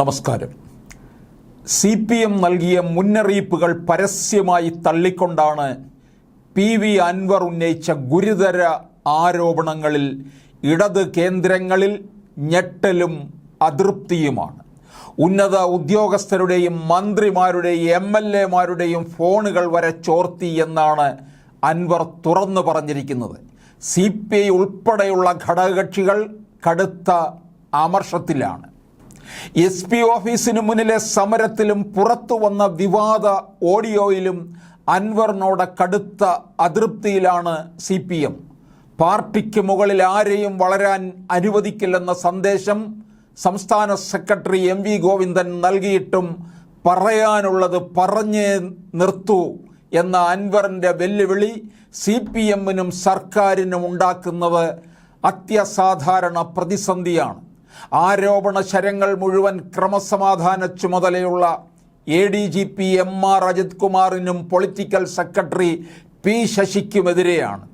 നമസ്കാരം. C P M നൽകിയ മുന്നറിയിപ്പുകൾ പരസ്യമായി തള്ളിക്കൊണ്ടാണ് പി വി അൻവർ ഉന്നയിച്ച ഗുരുതര ആരോപണങ്ങളിൽ ഇടത് കേന്ദ്രങ്ങളിൽ ഞെട്ടലും അതൃപ്തിയുമാണ്. ഉന്നത ഉദ്യോഗസ്ഥരുടെയും മന്ത്രിമാരുടെയും എം എൽ എമാരുടെയും ഫോണുകൾ വരെ ചോർത്തി എന്നാണ് അൻവർ തുറന്നു പറഞ്ഞിരിക്കുന്നത്. സി പി ഐ ഉൾപ്പെടെയുള്ള ഘടകകക്ഷികൾ കടുത്ത അമർഷത്തിലാണ്. എസ് പി ഓഫീസിന് മുന്നിലെ സമരത്തിലും പുറത്തു വന്ന വിവാദ ഓഡിയോയിലും അൻവറിനോട് കടുത്ത അതൃപ്തിയിലാണ് സി പി എം. പാർട്ടിക്ക് മുകളിൽ ആരെയും വളരാൻ അനുവദിക്കില്ലെന്ന സന്ദേശം സംസ്ഥാന സെക്രട്ടറി എം വി ഗോവിന്ദൻ നൽകിയിട്ടും പറയാനുള്ളത് പറഞ്ഞേ നിർത്തൂ എന്ന അൻവറിന്റെ വെല്ലുവിളി സി പി എമ്മിനും സർക്കാരിനും ഉണ്ടാക്കുന്നത് അത്യസാധാരണ പ്രതിസന്ധിയാണ്. ആരോപണ ശരങ്ങൾ മുഴുവൻ ക്രമസമാധാന ചുമതലയുള്ള A D G P M R Ajith കുമാറിനും political secretary P ശശിക്കുമെതിരെയാണ്.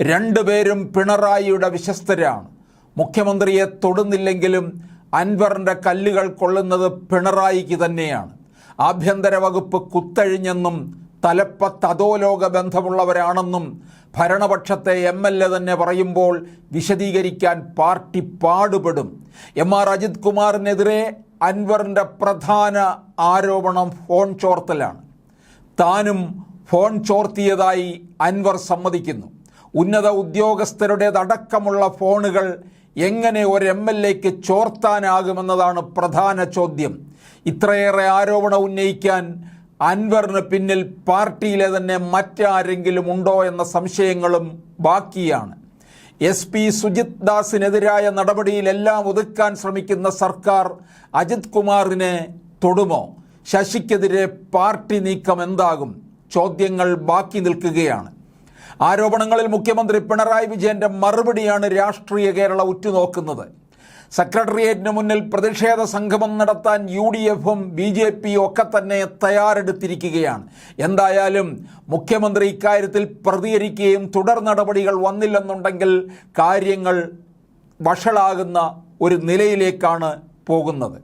രണ്ടുപേരും പിണറായിയുടെ വിശ്വസ്തരാണ്. മുഖ്യമന്ത്രിയെ തൊടുന്നില്ലെങ്കിലും അൻവറിന്റെ കല്ലുകൾ കൊള്ളുന്നത് പിണറായിക്ക് തന്നെയാണ്. ആഭ്യന്തര വകുപ്പ് കുത്തഴിഞ്ഞെന്നും തലപ്പത്ത് അധോലോക ബന്ധമുള്ളവരാണെന്നും ഭരണപക്ഷത്തെ എം എൽ എ തന്നെ പറയുമ്പോൾ വിശദീകരിക്കാൻ പാർട്ടി പാടുപെടും. എം ആർ അജിത് കുമാറിനെതിരെ അൻവറിന്റെ പ്രധാന ആരോപണം ഫോൺ ചോർത്തലാണ്. താനും ഫോൺ ചോർത്തിയതായി അൻവർ സമ്മതിക്കുന്നു. ഉന്നത ഉദ്യോഗസ്ഥരുടേതടക്കമുള്ള ഫോണുകൾ എങ്ങനെ ഒരു എം എൽ എക്ക് ചോർത്താനാകുമെന്നതാണ് പ്രധാന ചോദ്യം. ഇത്രയേറെ ആരോപണം ഉന്നയിക്കാൻ അൻവറിന് പിന്നിൽ പാർട്ടിയിലെ തന്നെ മറ്റാരെങ്കിലും ഉണ്ടോ എന്ന സംശയങ്ങളും ബാക്കിയാണ്. എസ് പി സുജിത് ദാസിനെതിരായ നടപടിയിലെല്ലാം ഒതുക്കാൻ ശ്രമിക്കുന്ന സർക്കാർ അജിത് കുമാറിനെ തൊടുമോ? ശശിക്കെതിരെ പാർട്ടി നീക്കം എന്താകും? ചോദ്യങ്ങൾ ബാക്കി നിൽക്കുകയാണ്. ആരോപണങ്ങളിൽ മുഖ്യമന്ത്രി പിണറായി വിജയന്റെ മറുപടിയാണ് രാഷ്ട്രീയ കേരള ഉറ്റുനോക്കുന്നത്. സെക്രട്ടേറിയറ്റിന് മുന്നിൽ പ്രതിഷേധ സംഗമം നടത്താൻ യു ഡി എഫും ബി ജെ പിയും ഒക്കെ തന്നെ തയ്യാറെടുത്തിരിക്കുകയാണ്. എന്തായാലും മുഖ്യമന്ത്രി ഇക്കാര്യത്തിൽ പ്രതികരിക്കുകയും തുടർ നടപടികൾ വന്നില്ലെന്നുണ്ടെങ്കിൽ കാര്യങ്ങൾ വഷളാകുന്ന ഒരു നിലയിലേക്കാണ് പോകുന്നത്.